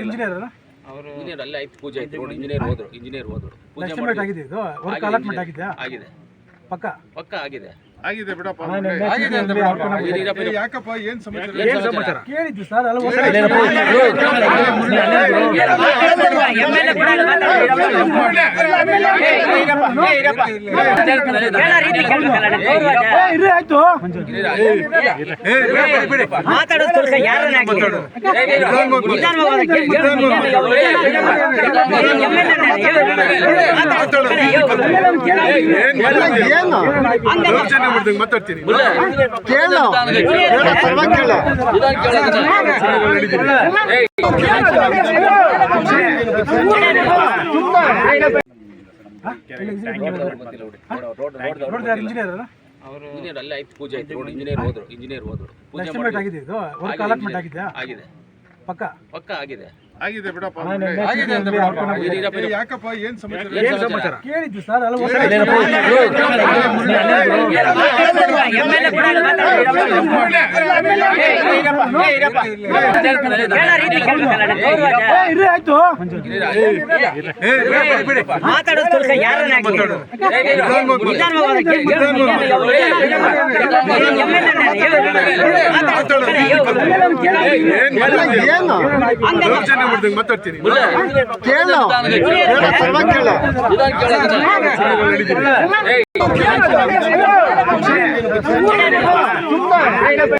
Engineer ಅವರು engineer ಅಲ್ಲೇ ಆಯ್ತು ಪೂಜೆ ಆಯ್ತು ರೋಡ್ ಇಂಜಿನಿಯರ್ ಹೋದ್ರು ಇಂಜಿನಿಯರ್ ಹೋದ್ರು ಪೂಜೆ. ಆಗಿದೆ ಇದು ವರ್ಕ್ ಆಗಿದೆ, ಅಲಾಟ್ಮೆಂಟ್ engineer. ಆಗಿದೆಯಾ ಆಗಿದೆ ಪಕ್ಕ ಪಕ್ಕ ಆಗಿದೆ ಆಗಿದೆ ಬಿಡಪ್ಪ ಆಗಿದೆ ಅಂತ. ಯಾಕಪ್ಪ ಏನು ಸಮಾಚಾರ ಏನ್ ಸಮಾಚಾರ ಕೇಳಿದ್ದು ಸರ್ ಅಲ್ಲ ಆಯ್ತು ಕೇಳಿ, ಕೇಳಿ, ಇಂಜಿನಿಯರ್ ಅವರು ಇಂಜಿನಿಯರ್ ಅಲ್ಲೇ ಆಯ್ತು ಪೂಜೆ ಆಯ್ತು ರೋಡ್ ಇಂಜಿನಿಯರ್ ಹೋದ್ರು ಇಂಜಿನಿಯರ್ ಹೋದ್ರು. ಪೂಜೆ ಆಗಿದೆ ಇದು? ವರ್ಕ್ ಆಗಿದೆ, ಅಲಾಟ್ಮೆಂಟ್ engineer. ಆಗಿದೆಯಾ ಆಗಿದೆ. ಪಕ್ಕ? ಪಕ್ಕ ಆಗಿದೆ. ಆಗಿದೆ ಬಿಡಪ್ಪ ಆಗಿದೆ ಅಂತ. ಯಾಕಪ್ಪ ಏನ್ ಸಮಾಚಾರ ಸಮಾಚಾರ ಕೇಳಿದ್ದು ಸರ್ ಮಾತಾಡೋದು ಯಾರನ್ನ ಆಗ್ಲಿ? ನಿಧಾನವಾಗಿ ಕೇಳಿ, ಕೇಳಿ, ನಿಧಾನವಾಗಿ.